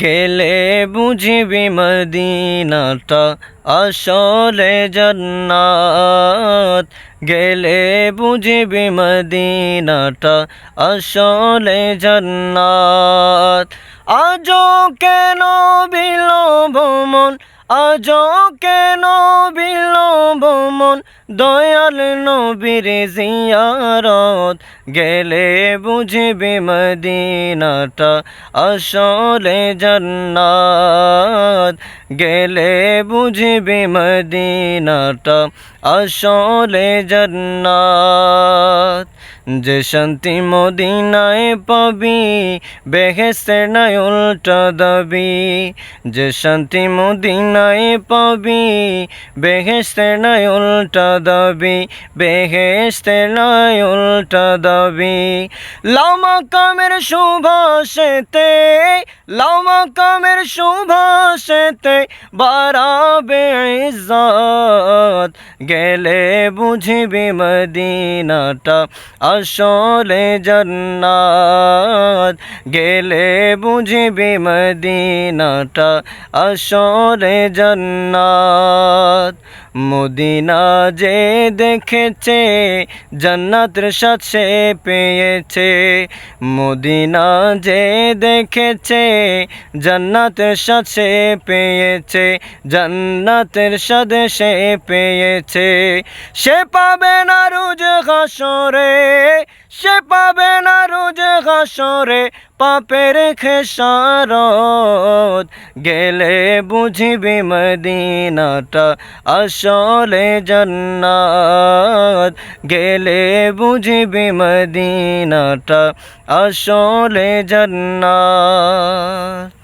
গেলে বুঝিবি মদিনাটা আসলে জন্নাত। গেলে বুঝিবি মদিনাটা আসলে জন্নাত। আজও কেন বিলো মন আজও কেন বিলম্ব মন? দয়াল নবীর জিয়ারত গেলে বুঝবি মদিনাটা আসলে জন্নাত। গেলে বুঝবি মদিনাটা আসলে জন্নাত। যে শান্তি মদিনায় পাবি বেহেস্তে নাই উল্টা দাবি। যে শান্তি মদিনায় পাবি বেহেস্তে নাই উল্টা দাবি বেহেস্তে নাই উল্টা দাবি। লামা কামের সুভাষেতে লামা কামের সুভাষেতে বাড়াবে ইজ্জত গেলে বুঝবি মদিনাটা আসলে জন্নাত। গেলে বুঝবি মদিনাটা আসলে জন্নাত। মদিনা যে দেখেছে জান্নাতের সাথে পেয়েছে। মদিনা যে দেখেছে জান্নাতের সাথে পেয়েছে। জান্নাতের সাথে সে পেয়েছে। সে পাবে না রোজ হাসরে, সে পাবে না হাসরে পাপের খেসারত। গেলে বুঝিবি মদিনাটা আসলে জন্নাত। গেলে বুঝিবি মদিনাটা আসলে জন্নাত।